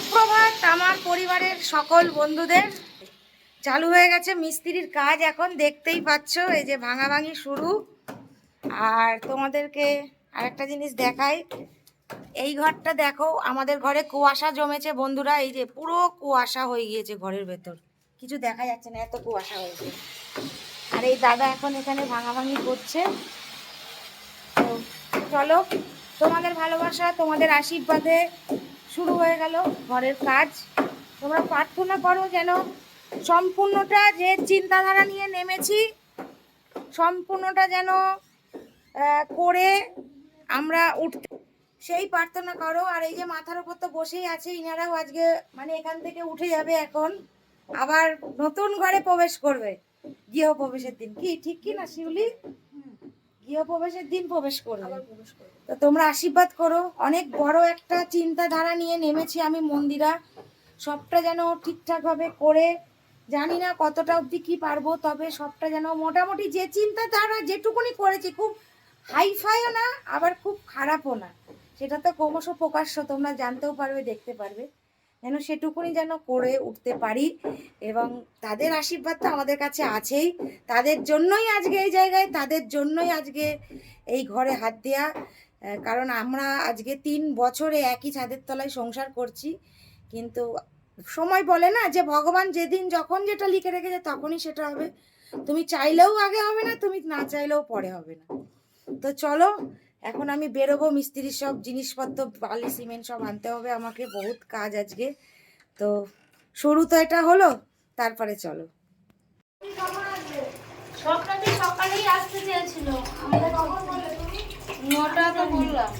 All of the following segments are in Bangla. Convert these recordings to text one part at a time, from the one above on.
সুপ্রভাত, আমার পরিবারের সকল বন্ধুদের। চালু হয়ে গেছে মিস্ত্রির কাজ এখন, দেখতেই পাচ্ছ, এই যে ভাঙাভাঙি শুরু। আর তোমাদেরকে আরেকটা জিনিস দেখাই। এই ঘরটা দেখো, আমাদের ঘরে কুয়াশা জমেছে, বন্ধুরা, এই যে পুরো কুয়াশা হয়ে গিয়েছে ঘরের ভেতর। কিছু দেখা যাচ্ছে না, এত কুয়াশা হয়েছে। আর এই দাদা এখন এখানে ভাঙাভাঙি করছে। তো চলো, তোমাদের ভালোবাসা, তোমাদের আশীর্বাদে শুরু হয়ে গেল ঘরের কাজ। তোমরা প্রার্থনা করো যেন সম্পূর্ণটা যে চিন্তাধারা নিয়ে নেমেছি সম্পূর্ণটা যেন করে আমরা উঠতে সেই প্রার্থনা করো। আর এই যে মাথার উপর তো বসেই আছে ইনারাও আজকে মানে এখান থেকে উঠে যাবে এখন। আবার নতুন ঘরে প্রবেশ করবে। গৃহপ্রবেশের দিন। কি ঠিক কি না শিউলি? গৃহ প্রবেশের দিন প্রবেশ করবে। তো তোমরা আশীর্বাদ করো। অনেক বড় একটা চিন্তাধারা নিয়ে নেমেছি আমি মন্দিরা। সবটা যেন ঠিকঠাকভাবে করে। জানি না কতটা অবধি কি পারব, তবে সবটা যেন মোটামুটি যে চিন্তাধারা যেটুকুনি করেছি খুব হাইফাইও না, আবার খুব খারাপও না। সেটা তো ক্রমশ প্রকাশ্য, তোমরা জানতেও পারবে, দেখতে পারবে। যেন সেটুকুনি যেন করে উঠতে পারি এবং তাদের আশীর্বাদ তো আমাদের কাছে আছেই। তাদের জন্যই আজকে এই জায়গায়, তাদের জন্যই আজকে এই ঘরে হাত দেওয়া কারণ আমরা আজকে তিন বছরে একই ছাদের তলায় সংসার করছি, কিন্তু সময় বলে না যে ভগবান যেদিন যখন যেটা লিখে রেখেছে তখনই সেটা হবে। তুমি চাইলেও আগে হবে না, তুমি না চাইলেও পরে হবে না। তো চলো, এখন আমি বেরোবো মিস্ত্রির সব জিনিসপত্র, বালি, সিমেন্ট সব আনতে হবে, আমাকে বহুত কাজ আজকে। তো শুরু তো এটা হলো, তারপরে চলো। সকালে সকালেই আসতে চেয়েছিল। আমাদের নটা তো বললাম।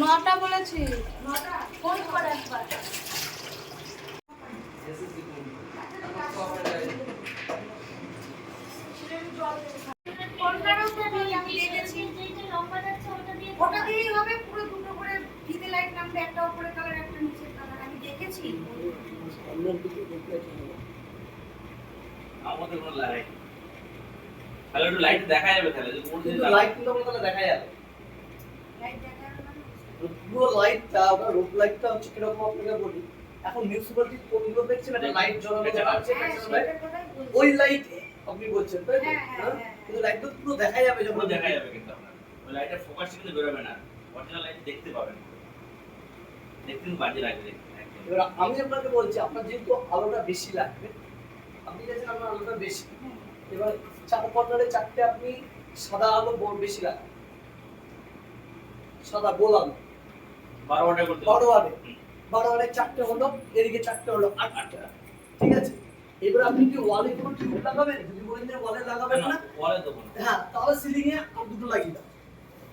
নটা বলেছি। ফোন করে একবার? ওটা দিয়েই হবে পুরো দুটো করে ফিতে লাইট নামবে একটা উপরে কালার একটা নিচের কালার আমি দেখেছি। আমাদের কোনো লাইট তাহলে একটু লাইট দেখা যাবে তাহলে লাইট কিন্তু দেখা যাবে? পুরো লাইটটা ওটা রোড লাইটটা হচ্ছে কীরকম আপনাকে বলি? এখন মিউনিসিপালিটি কোনগুলো দেখছেন একটা লাইট জ্বলানো আছে হ্যাঁ, বলছি। ওই লাইট আপনি বলছেন তাই তো? হ্যাঁ, হ্যাঁ। কিন্তু লাইটটা পুরো দেখা যাবে যখন দেখা যাবে কিন্তু আপনার। ওই লাইটের ফোকাস কিন্তু বেরোবে না। অরিজিনাল লাইট দেখতে পাবেন। দেখতে বাজে লাগবে। দেখতে এবার আমি আপনাকে বলছি আপনার যেহেতু আলোটা বেশি লাগবে আপনি গেছেন আপনার আলোটা বেশি। এবার চার কর্নারে চারটে আপনি সাদা আলো বেশি লাগবে। সাদা গোল আলো বারো ঘণ্টা করতে বারো আলো বারো আলো চারটে হলো এদিকে চারটে হলো আট আটটা। ঠিক আছে? এবার আপনি কি ওয়ালে কোনো টিউব লাগাবেন? যদি বলেন যে ওয়ালে লাগাবেন না ওয়ালে দেবো না। হ্যাঁ তাহলে সিলিং এ আর দুটো লাগিয়ে দাও।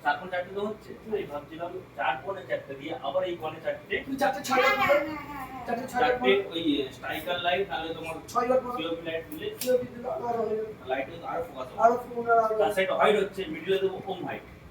চার কোণ চারটে তো হচ্ছে? আমি ভাবছিলাম চার কোণে চারটে দিয়ে আবার এই কোণে চারটে। তুমি চারটে ছয় হ্যাঁ, হ্যাঁ। হ্যাঁ। চারটে চারটে ওই স্ট্রাইকার লাইট তাহলে তোমার ছয় বার। সিওপি লাইট দিলে COP দিলে আরও হয়ে। লাইট আরও ফোকাস হবে। আরও আরও তার সাইড হোয়াইট হচ্ছে মিডিলে দেবো কম হাইট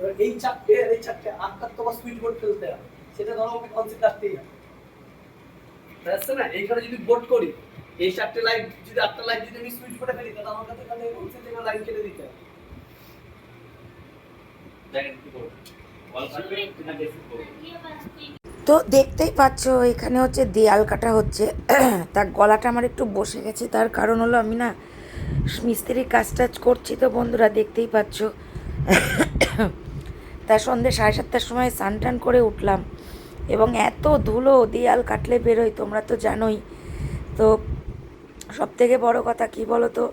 এবার এই চারটে আর এই চারটে আটটার তোমার সুইচ বোর্ড ফেলতে হবে। সেটা ধরো আমাকে কনসেপ্ট আসতেই হবে। বুঝতে না? এইখানে যদি বোর্ড করি এই চারটে লাইট যদি আটটা লাইট যদি আমি সুইচ করে ফেলি তাহলে আমার কাছে এখানে কনসেপ্ট লাইন কেটে দিতে হবে। দেখেন কি করবে? তো দেখতেই পাচ্ছ এখানে হচ্ছে দেয়াল কাটা হচ্ছে। তার গলাটা আমার একটু বসে গেছে তার কারণ হলো আমি না মিস্ত্রির কাজ টাজ করছি তো বন্ধুরা দেখতেই পাচ্ছ। তার সন্ধ্যে সাড়ে সাতটার সময় স্নান টান করে উঠলাম। এবং এত ধুলো, দেয়াল কাটলে বেরোয় তোমরা তো জানোই। তো সব থেকে বড় কথা কি বলো তো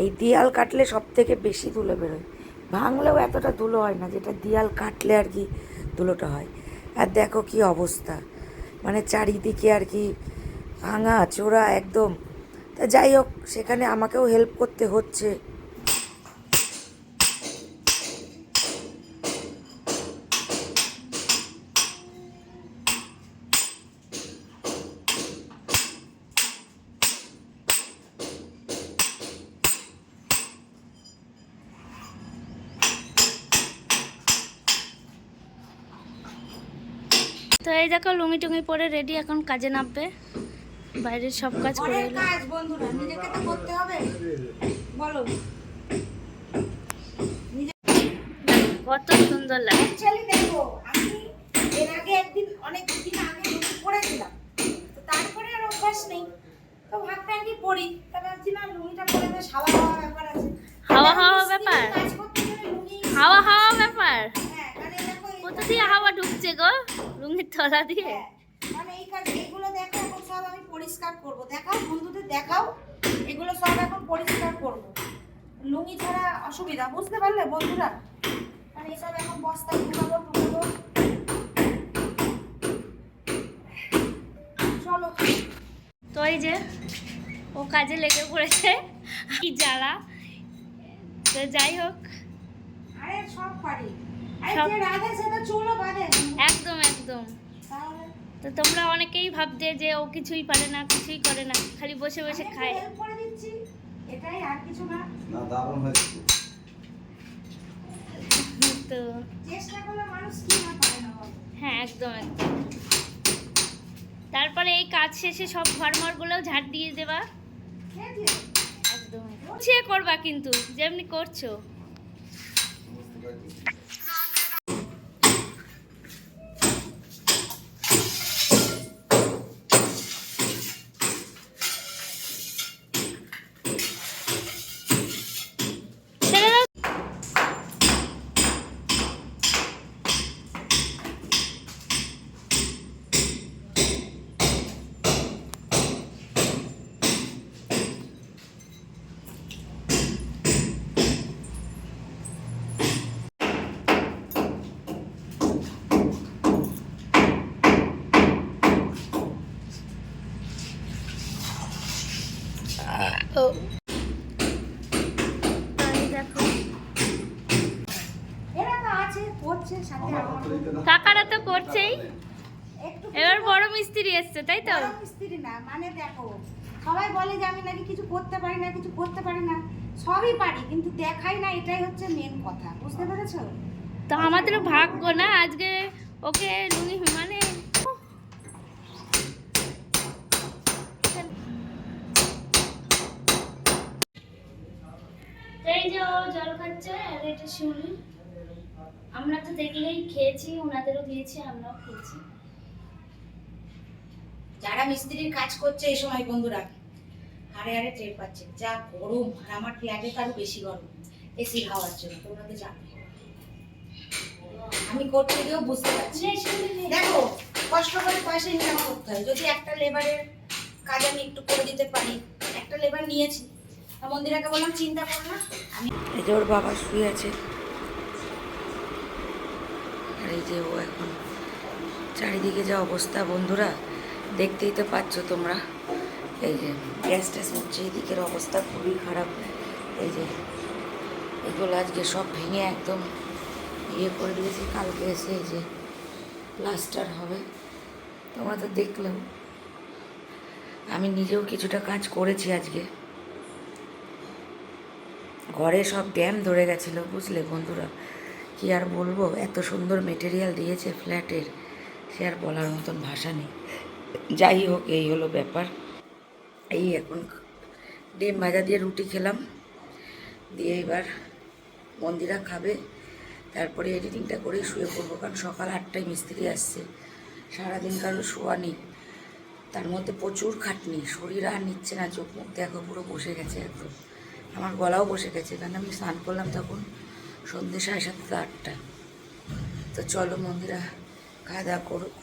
এই দেয়াল কাটলে সব থেকে বেশি ধুলো বেরোয় ভাঙলেও এতটা ধুলো হয় না, যেটা দেয়াল কাটলে আর কি ধুলোটা হয়। আর দেখো কি অবস্থা। মানে চারিদিকে আর কি ভাঙা, চোরা একদম। তা যাই হোক, সেখানে আমাকেও হেল্প করতে হচ্ছে। তো এই দেখো লুঙ্গি টুঙ্গি পরে রেডি এখন কাজে নামবে। বাইরের সব কাজ করে ঘরের কাজ বন্ধুরা নিজেকে তো করতে হবে। বলো। কত সুন্দর লাগে দেখো। তলা দিয়ে? হ্যাঁ, মানে এই কাজ এইগুলো দেখো এখন সব আমি পরিষ্কার করব। দেখাও বন্ধুদের দেখাও এগুলো সব এখন পরিষ্কার করব। লুঙ্গি ছাড়া অসুবিধা বুঝতে পারলে বন্ধুরা? মানে এসব এখন বস্তায় ঢুকাবো টুকাবো চলো। তো এই যে ও কাজে লেগে পড়েছে কি জ্বালা। তো যাই হোক। আরে সব পারি। একদম একদম। তো তোমরা অনেকেই ভাবতে যে ও কিছুই পারে না কিছুই করে না খালি বসে বসে খায়। এটাই আর কিছু না। না দারুণ হয়েছে। তো চেষ্টা করলে মানুষ কি না পারে না হ্যাঁ একদম একদম। তারপরে এই কাজ শেষে সব ঘরমরগুলোও ঝাড় দিয়ে দেবা। একদম সে করবা কিন্তু যেমনি করছ। কাকারা তো করছেই? এবার বড় মিস্ত্রি এসছে তাই তো? মিস্ত্রি না মানে দেখো সবাই বলে যে আমি নাকি কিছু করতে পারি না কিছু করতে পারি না। সবই পারি কিন্তু দেখাই না এটাই হচ্ছে মেন কথা বুঝতে পেরেছ? তো আমাদের ভাগ্য না আজকে ওকে লুঙ্গি মানে এই যে ও জল খাচ্ছে আর এটা শিউলি। আমরা তো দেখলেই খেয়েছি ওনাদেরও দিয়েছি আমরাও খেয়েছি। যারা মিস্ত্রির কাজ করছে এই সময় বন্ধুরা হারে হারে টের পাচ্ছে। যা গরম আর আমার ফ্ল্যাটে তো আরও বেশি গরম এসির হাওয়ার জন্য তোমরা তো জানো। আমি করতে গিয়েও বুঝতে পারছি। দেখো কষ্ট করে পয়সা ইনকাম করতে হয়। যদি একটা লেবারের কাজ আমি একটু করে দিতে পারি একটা লেবার নিয়েছি। তা মন্দিরাকে বললাম চিন্তা করো না। আমি এই যে ওর বাবা শুয়ে আছে। এই যে ও এখন চারিদিকে যা অবস্থা, বন্ধুরা, দেখতেই তো পাচ্ছ তোমরা। এই যে গ্যাস ট্যাস হচ্ছে, এদিকের অবস্থা খুবই খারাপ। এই যে এগুলো আজকে সব ভেঙে একদম ইয়ে করে দিয়েছি, কালকে এসে এই যে প্লাস্টার হবে। তোমরা তো দেখলাম আমি নিজেও কিছুটা কাজ করেছি আজকে। ঘরে সব ড্যাম ধরে গেছিল, বুঝলে বন্ধুরা? কি আর বলব? এত সুন্দর মেটেরিয়াল দিয়েছে ফ্ল্যাটের সে আর বলার মতন ভাষা নেই। যাই হোক, এই হলো ব্যাপার। এই এখন ডিম ভাজা দিয়ে রুটি খেলাম। দিয়ে এবার মন্দিরা খাবে। তারপরে এডিটিংটা করেই শুয়ে পড়ব, কারণ সকাল আটটায় মিস্ত্রি আসছে। সারাদিন কারও শোয়া নেই। তার মধ্যে প্রচুর খাটনি। শরীর আর নিচ্ছে না, চোখ মুখ দেখো, পুরো বসে গেছে একদম। আমার গলাও বসে গেছে। কারণ আমি স্নান করলাম তখন। সন্ধ্যে সাড়ে সাতটা আটটা। তো চলো মন্দিরা খাওয়া দাওয়া করুক।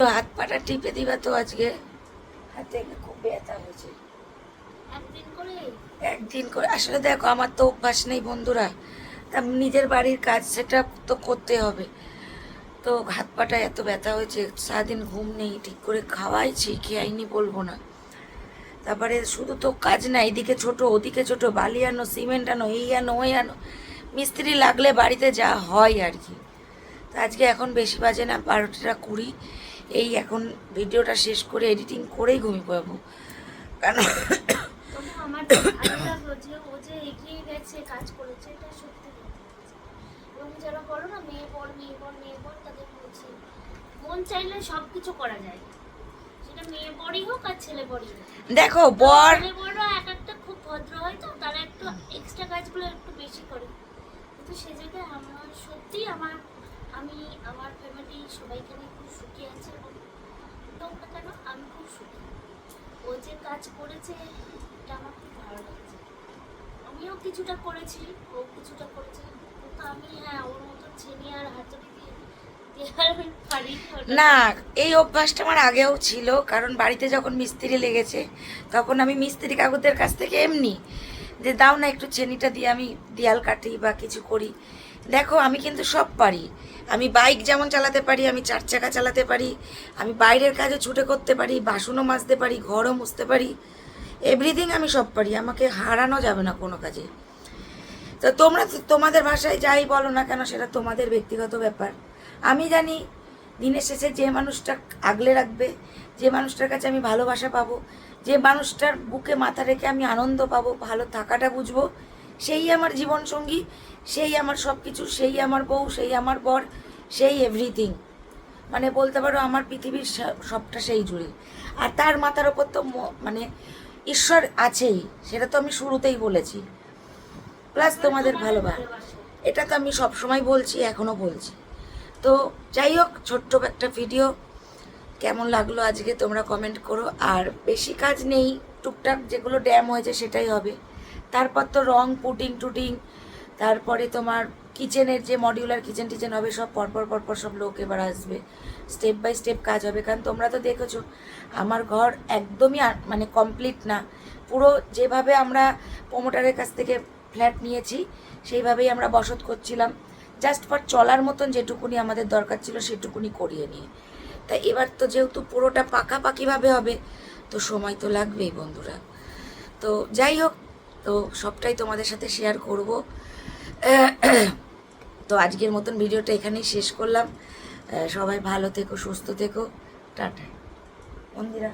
তো হাত পাটা টিপে দিবা তো আজকে। হাতে খুব ব্যথা হয়েছে। একদিন করে? একদিন করে। আসলে দেখো আমার তো অভ্যাস নেই বন্ধুরা। তা নিজের বাড়ির কাজ সেটা তো করতে হবে। তো হাত পাটা এত ব্যথা হয়েছে সারাদিন ঘুম নেই ঠিক করে খাওয়াইছি খেয়াইনি বলব না। তারপরে শুধু তো কাজ না এদিকে ছোট ওদিকে ছোট বালি আনো সিমেন্ট আনো এই আনো ওই আনো। মিস্ত্রি লাগলে বাড়িতে যা হয় আর কি। তো আজকে এখন বেশি বাজে না বারোটা কুড়ি। এই এখন ভিডিওটা শেষ করে এডিটিং করেই ঘুমিয়ে পড়ব। কারণ তবু আমার যে ও যে এগিয়ে গেছে কাজ করেছে এটা সত্যি। এবং যারা বলো না মেয়ে মেয়ে তাদের বলছি মন চাইলে সব কিছু করা যায়। সেটা মেয়ে হোক আর ছেলে দেখো বর ছেলে এক একটা খুব ভদ্র হয় তো তারা একটু এক্সট্রা কাজগুলো একটু বেশি করে। কিন্তু সে জায়গায় আমার সত্যি আমার, আমি, আমার ফ্যামিলি সবাইকে নিয়ে খুব সুখী আছে এবং না কেন আমি খুব সুখী। ও যে কাজ করেছে, এটা আমার খুব ভালো লাগছে। আমিও কিছুটা করেছি, ও কিছুটা করেছে। আমি হ্যাঁ মতো আর দিয়ে। না, এই অভ্যাসটা আমার আগেও ছিল, কারণ বাড়িতে যখন মিস্ত্রি লেগেছে, তখন আমি মিস্ত্রি কাকুদের কাছ থেকে এমনি যে দাও না একটু চেনিটা দিয়ে আমি দেয়াল কাটি বা কিছু করি। দেখো, আমি কিন্তু সব পারি। আমি বাইক যেমন চালাতে পারি, আমি চার চাকা চালাতে পারি, আমি বাইরের কাজও ছুটে করতে পারি, বাসনও মাজতে পারি, ঘরও মুছতে পারি। এভরিথিং আমি সব পারি, আমাকে হারানো যাবে না কোনো কাজে। তো তোমরা তোমাদের ভাষায় যাই বলো না কেন, সেটা তোমাদের ব্যক্তিগত ব্যাপার। আমি জানি, দিনের শেষে যে মানুষটা আগলে রাখবে, যে মানুষটার কাছে আমি ভালোবাসা পাবো যে মানুষটার বুকে মাথা রেখে আমি আনন্দ পাবো, ভালো থাকাটা বুঝব, সেই আমার জীবনসঙ্গী, সেই আমার সব কিছু সেই আমার বউ, সেই আমার বর, সেই এভরিথিং মানে বলতে পারো আমার পৃথিবীর সবটা সেই জুড়ে। আর তার মাথার ওপর তো মানে ঈশ্বর আছেই, সেটা তো আমি শুরুতেই বলেছি। প্লাস তোমাদের ভালোবাসা। এটা তো আমি সবসময় বলছি এখনও বলছি। তো যাই হোক, ছোট্ট একটা ভিডিও কেমন লাগল আজকে তোমরা কমেন্ট করো। আর বেশি কাজ নেই, টুকটাক যেগুলো ড্যাম হয়েছে সেটাই হবে। তারপর তো রং পুটিং টুটিং তারপরে তোমার কিচেনের যে মডিউলার কিচেন টিচেন হবে, সব পরপর পরপর সব লোক এবার আসবে। স্টেপ বাই স্টেপ কাজ হবে, কারণ তোমরা তো দেখেছ, আমার ঘর একদমই মানে কমপ্লিট না। পুরো যেভাবে আমরা প্রোমোটারের কাছ থেকে ফ্ল্যাট নিয়েছি, সেইভাবেই আমরা বসত করছিলাম। জাস্ট ফর চলার মতন যেটুকুনি আমাদের দরকার ছিল, সেটুকুনি করিয়ে নিয়ে। তা এবার তো যেহেতু পুরোটা পাকাপাকিভাবে হবে, তো সময় তো লাগবেই বন্ধুরা। তো যাই হোক, তো সবটাই তোমাদের সাথে শেয়ার করব। তো আজকের মতন ভিডিওটা এখানেই শেষ করলাম। সবাই ভালো থেকো, সুস্থ থেকো। টাটা। মন্দিরা